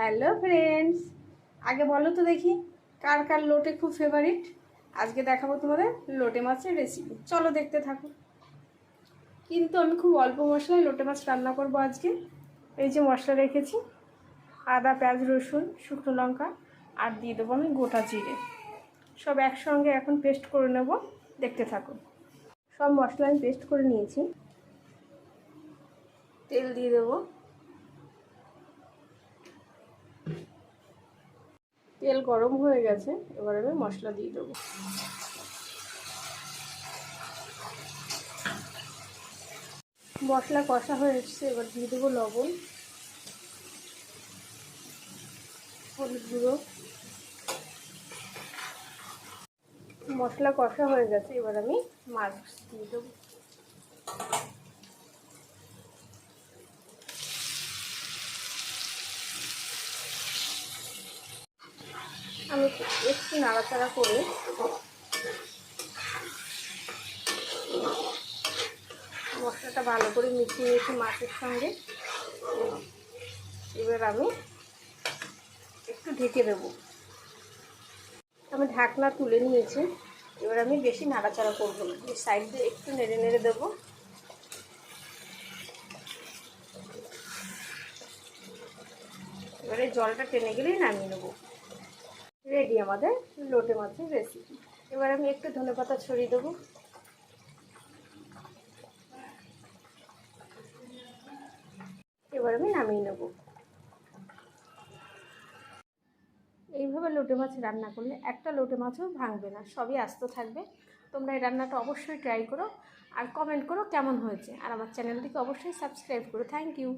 Hello friends, আগে বলো তো দেখি কার কার লোটে খুব ফেভারিট আজকে দেখাবো তোমাদের লোটে মাছের রেসিপি চলো দেখতে থাকো। কিন্তু আমি খুব অল্প মশলায় লোটে মাছ রান্না করব আজকে। এই যে মশলা রেখেছি, আদা, পেঁয়াজ, রসুন, শুকনো লঙ্কা, আর দিয়ে দেবো আমি গোটা জিরে। সব একসঙ্গে এখন পেস্ট করে নেব। দেখতে থাকো। সব মশলা আমি পেস্ট করে নিয়েছি। তেল দিয়ে দেবো। তেল গরম হয়ে গেছে, এবার আমি মশলা দিয়ে দেবো। মশলা কষা হয়ে এসছে, এবার দিয়ে দেবো লবণ, হলুদ গুঁড়ো। মশলা কষা হয়ে গেছে, এবার আমি মাছ দিয়ে দেবো। আমি একটু নাড়াচাড়া করে মশলাটা ভালো করে মিশিয়ে নিয়েছি মাছের সঙ্গে। এবার আমি একটু ঢেকে দেবো। আমি ঢাকনা তুলে নিয়েছি। এবার আমি বেশি নাড়াচাড়া করব না। সাইড দিয়ে একটু নেড়ে নেড়ে দেবো। এবারে জলটা টেনে গেলেই নামিয়ে নেব। রেডি আমাদের, লোটে মাছের রেসিপি এবার আমি একটু ধনে পাতা ছড়িয়ে দেবো। এবার আমি নামিয়ে নেব। এইভাবে লোটে মাছ রান্না করলে একটা লোটে মাছও ভাঙবে না, সবই আস্ত থাকবে। তোমরা এই রান্নাটা অবশ্যই ট্রাই করো আর কমেন্ট করো কেমন হয়েছে। আর আমার চ্যানেলটিকে অবশ্যই সাবস্ক্রাইব করো। Thank you